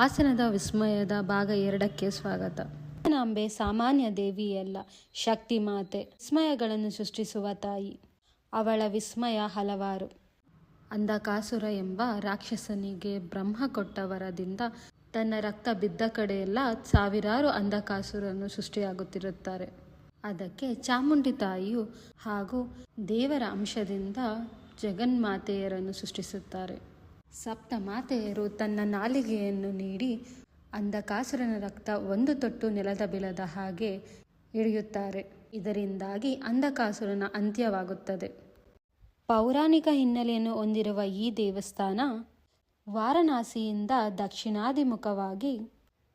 ಹಾಸನದ ವಿಸ್ಮಯದ ಭಾಗ ಎರಡಕ್ಕೆ ಸ್ವಾಗತ. ಅಂಬೆ ಸಾಮಾನ್ಯ ದೇವಿಯಲ್ಲ ಶಕ್ತಿ ಮಾತೆ ವಿಸ್ಮಯಗಳನ್ನು ಸೃಷ್ಟಿಸುವ ತಾಯಿ. ಅವಳ ವಿಸ್ಮಯ ಹಲವಾರು. ಅಂಧಕಾಸುರ ಎಂಬ ರಾಕ್ಷಸನಿಗೆ ಬ್ರಹ್ಮ ಕೊಟ್ಟ ವರದಿಂದ ತನ್ನ ರಕ್ತ ಬಿದ್ದ ಕಡೆಯೆಲ್ಲ ಸಾವಿರಾರು ಅಂಧಕಾಸುರನ್ನು ಸೃಷ್ಟಿಯಾಗುತ್ತಿರುತ್ತಾರೆ. ಅದಕ್ಕೆ ಚಾಮುಂಡಿ ತಾಯಿಯು ಹಾಗೂ ದೇವರ ಅಂಶದಿಂದ ಜಗನ್ಮಾತೆಯರನ್ನು ಸೃಷ್ಟಿಸುತ್ತಾರೆ. ಸಪ್ತ ಮಾತೆಯರು ತನ್ನ ನಾಲಿಗೆಯನ್ನು ನೀಡಿ ಅಂಧಕಾಸುರನ ರಕ್ತ ಒಂದು ತೊಟ್ಟು ನೆಲದ ಬಿಲದ ಹಾಗೆ ಇಳಿಯುತ್ತಾರೆ. ಇದರಿಂದಾಗಿ ಅಂಧಕಾಸುರನ ಅಂತ್ಯವಾಗುತ್ತದೆ. ಪೌರಾಣಿಕ ಹಿನ್ನೆಲೆಯನ್ನು ಹೊಂದಿರುವ ಈ ದೇವಸ್ಥಾನ ವಾರಣಾಸಿಯಿಂದ ದಕ್ಷಿಣಾಭಿಮುಖವಾಗಿ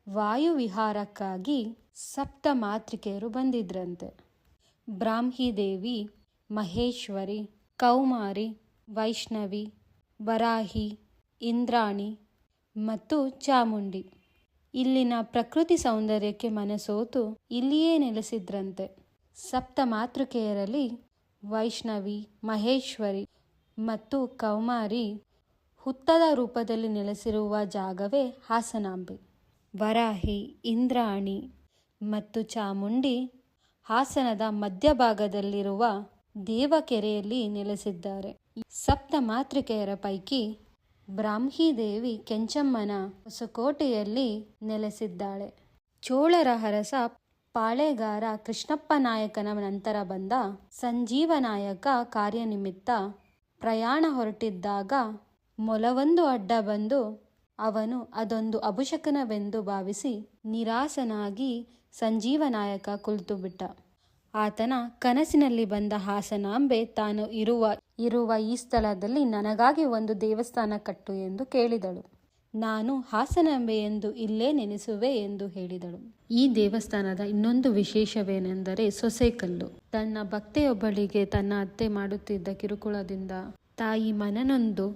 ವಾಯುವಿಹಾರಕ್ಕಾಗಿ ಸಪ್ತ ಮಾತೃಕೆಯರು ಬಂದಿದ್ರಂತೆ. ಬ್ರಾಹ್ಮಿ ದೇವಿ, ಮಹೇಶ್ವರಿ, ಕೌಮಾರಿ, ವೈಷ್ಣವಿ, ವರಾಹಿ ಇಂದ್ರಾಣಿ ಮತ್ತು ಚಾಮುಂಡಿ. ಇಲ್ಲಿನ ಪ್ರಕೃತಿ ಸೌಂದರ್ಯಕ್ಕೆ ಮನಸೋತು ಇಲ್ಲಿಯೇ ನೆಲೆಸಿದ್ರಂತೆ. ಸಪ್ತ ಮಾತೃಕೆಯರಲ್ಲಿ ವೈಷ್ಣವಿ, ಮಹೇಶ್ವರಿ ಮತ್ತು ಕೌಮಾರಿ ಹುತ್ತದ ರೂಪದಲ್ಲಿ ನೆಲೆಸಿರುವ ಜಾಗವೇ ಹಾಸನಾಂಬೆ. ವರಾಹಿ, ಇಂದ್ರಾಣಿ ಮತ್ತು ಚಾಮುಂಡಿ ಹಾಸನದ ಮಧ್ಯಭಾಗದಲ್ಲಿರುವ ದೇವಕೆರೆಯಲ್ಲಿ ನೆಲೆಸಿದ್ದಾರೆ. ಸಪ್ತ ಮಾತೃಕೆಯರ ಪೈಕಿ ಬ್ರಾಹ್ಮಿ ದೇವಿ ಕೆಂಚಮ್ಮನ ಹೊಸಕೋಟೆಯಲ್ಲಿ ನೆಲೆಸಿದ್ದಾಳೆ. ಚೋಳರ ಹರಸ ಪಾಳೆಗಾರ ಕೃಷ್ಣಪ್ಪ ನಾಯಕನ ನಂತರ ಬಂದ ಸಂಜೀವ ನಾಯಕ ಕಾರ್ಯನಿಮಿತ್ತ ಪ್ರಯಾಣ ಹೊರಟಿದ್ದಾಗ ಮೊಲವೊಂದು ಅಡ್ಡ ಬಂದು ಅವನು ಅದೊಂದು ಅಭುಶಕನವೆಂದು ಭಾವಿಸಿ ನಿರಾಸನಾಗಿ ಸಂಜೀವ ನಾಯಕ ಕುಳಿತುಬಿಟ್ಟ. ಆತನ ಕನಸಿನಲ್ಲಿ ಬಂದ ಹಾಸನಾಂಬೆ ತಾನು ಇರುವ ಇರುವ ಈ ಸ್ಥಳದಲ್ಲಿ ನನಗಾಗಿ ಒಂದು ದೇವಸ್ಥಾನ ಕಟ್ಟು ಎಂದು ಕೇಳಿದಳು. ನಾನು ಹಾಸನಾಂಬೆ ಎಂದು ಇಲ್ಲೇ ನೆನೆಸುವೆ ಎಂದು ಹೇಳಿದಳು. ಈ ದೇವಸ್ಥಾನದ ಇನ್ನೊಂದು ವಿಶೇಷವೇನೆಂದರೆ ಸೊಸೆಕಲ್ಲು ತನ್ನ ಭಕ್ತೆಯೊಬ್ಬಳಿಗೆ ತನ್ನ ಅತ್ತೆ ಮಾಡುತ್ತಿದ್ದ ಕಿರುಕುಳದಿಂದ ತಾಯಿ ಮನನೊಂದು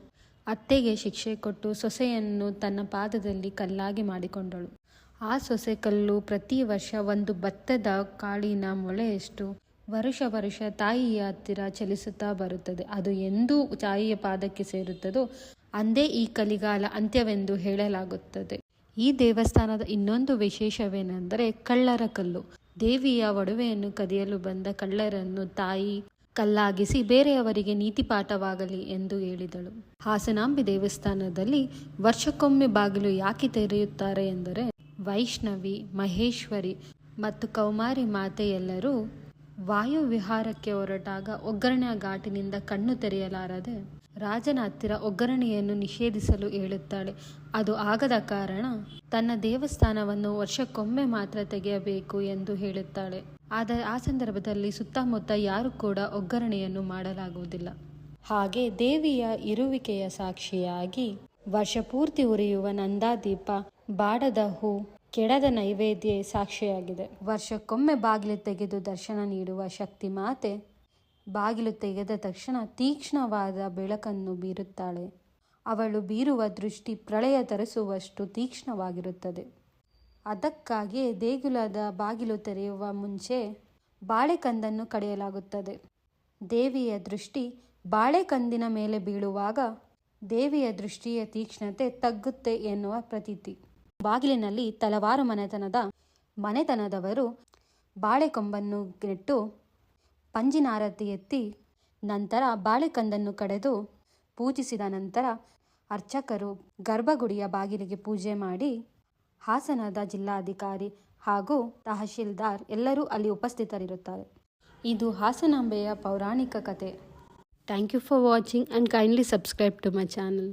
ಅತ್ತೆಗೆ ಶಿಕ್ಷೆ ಕೊಟ್ಟು ಸೊಸೆಯನ್ನು ತನ್ನ ಪಾದದಲ್ಲಿ ಕಲ್ಲಾಗಿ ಮಾಡಿಕೊಂಡಳು. ಆ ಸೊಸೆಕಲ್ಲು ಪ್ರತಿ ವರ್ಷ ಒಂದು ಭತ್ತದ ಕಾಳಿನ ಮೊಳೆಯಷ್ಟು ವರುಷ ವರುಷ ತಾಯಿಯ ಹತ್ತಿರ ಚಲಿಸುತ್ತಾ ಬರುತ್ತದೆ. ಅದು ಎಂದೂ ತಾಯಿಯ ಪಾದಕ್ಕೆ ಸೇರುತ್ತದೋ, ಅಂದೇ ಈ ಕಲಿಗಾಲ ಅಂತ್ಯವೆಂದು ಹೇಳಲಾಗುತ್ತದೆ. ಈ ದೇವಸ್ಥಾನದ ಇನ್ನೊಂದು ವಿಶೇಷವೇನೆಂದರೆ ಕಳ್ಳರ ಕಲ್ಲು. ದೇವಿಯ ಒಡವೆಯನ್ನು ಕದಿಯಲು ಬಂದ ಕಳ್ಳರನ್ನು ತಾಯಿ ಕಲ್ಲಾಗಿಸಿ ಬೇರೆಯವರಿಗೆ ನೀತಿ ಪಾಠವಾಗಲಿ ಎಂದು ಹೇಳಿದಳು. ಹಾಸನಾಂಬಿ ದೇವಸ್ಥಾನದಲ್ಲಿ ವರ್ಷಕ್ಕೊಮ್ಮೆ ಬಾಗಿಲು ಯಾಕೆ ತೆರೆಯುತ್ತಾರೆ ಎಂದರೆ ವೈಷ್ಣವಿ, ಮಹೇಶ್ವರಿ ಮತ್ತು ಕೌಮಾರಿ ಮಾತೆಯೆಲ್ಲರೂ ವಾಯು ವಿಹಾರಕ್ಕೆ ಹೊರಟಾಗ ಒಗ್ಗರಣೆಯ ಘಾಟಿನಿಂದ ಕಣ್ಣು ತೆರೆಯಲಾರದೆ ರಾಜನ ಹತ್ತಿರ ಒಗ್ಗರಣೆಯನ್ನು ನಿಷೇಧಿಸಲು ಹೇಳುತ್ತಾಳೆ. ಅದು ಆಗದ ಕಾರಣ ತನ್ನ ದೇವಸ್ಥಾನವನ್ನು ವರ್ಷಕ್ಕೊಮ್ಮೆ ಮಾತ್ರ ತೆಗೆಯಬೇಕು ಎಂದು ಹೇಳುತ್ತಾಳೆ. ಆದರೆ ಆ ಸಂದರ್ಭದಲ್ಲಿ ಸುತ್ತಮುತ್ತ ಯಾರು ಕೂಡ ಒಗ್ಗರಣೆಯನ್ನು ಮಾಡಲಾಗುವುದಿಲ್ಲ. ಹಾಗೆ ದೇವಿಯ ಇರುವಿಕೆಯ ಸಾಕ್ಷಿಯಾಗಿ ವರ್ಷ ಪೂರ್ತಿ ಉರಿಯುವ ನಂದಾದೀಪ ಬಾಡದ ಹೂ ಕೆಡದ ನೈವೇದ್ಯ ಸಾಕ್ಷಿಯಾಗಿದೆ. ವರ್ಷಕ್ಕೊಮ್ಮೆ ಬಾಗಿಲು ತೆಗೆದು ದರ್ಶನ ನೀಡುವ ಶಕ್ತಿ ಮಾತೆ ಬಾಗಿಲು ತೆಗೆದ ತಕ್ಷಣ ತೀಕ್ಷ್ಣವಾದ ಬೆಳಕನ್ನು ಬೀರುತ್ತಾಳೆ. ಅವಳು ಬೀರುವ ದೃಷ್ಟಿ ಪ್ರಳಯ ತರಿಸುವಷ್ಟು ತೀಕ್ಷ್ಣವಾಗಿರುತ್ತದೆ. ಅದಕ್ಕಾಗಿಯೇ ದೇಗುಲದ ಬಾಗಿಲು ತೆರೆಯುವ ಮುಂಚೆ ಬಾಳೆಕಂದನ್ನು ಕಡೆಯಲಾಗುತ್ತದೆ. ದೇವಿಯ ದೃಷ್ಟಿ ಬಾಳೆಕಂದಿನ ಮೇಲೆ ಬೀಳುವಾಗ ದೇವಿಯ ದೃಷ್ಟಿಯ ತೀಕ್ಷ್ಣತೆ ತಗ್ಗುತ್ತೆ ಎನ್ನುವ ಪ್ರತೀತಿ. ಬಾಗಿಲಿನಲ್ಲಿ ತಲವಾರು ಮನೆತನದ ಮನೆತನದವರು ಬಾಳೆಕೊಂಬನ್ನು ನೆಟ್ಟು ಪಂಜಿನಾರತಿ ಎತ್ತಿ ನಂತರ ಬಾಳೆಕಂದನ್ನು ಕಡೆದು ಪೂಜಿಸಿದ ನಂತರ ಅರ್ಚಕರು ಗರ್ಭಗುಡಿಯ ಬಾಗಿಲಿಗೆ ಪೂಜೆ ಮಾಡಿ ಹಾಸನದ ಜಿಲ್ಲಾಧಿಕಾರಿ ಹಾಗೂ ತಹಶೀಲ್ದಾರ್ ಎಲ್ಲರೂ ಅಲ್ಲಿ ಉಪಸ್ಥಿತರಿರುತ್ತಾರೆ. ಇದು ಹಾಸನಾಂಬೆಯ ಪೌರಾಣಿಕ ಕತೆ. Thank you for watching and kindly subscribe to my channel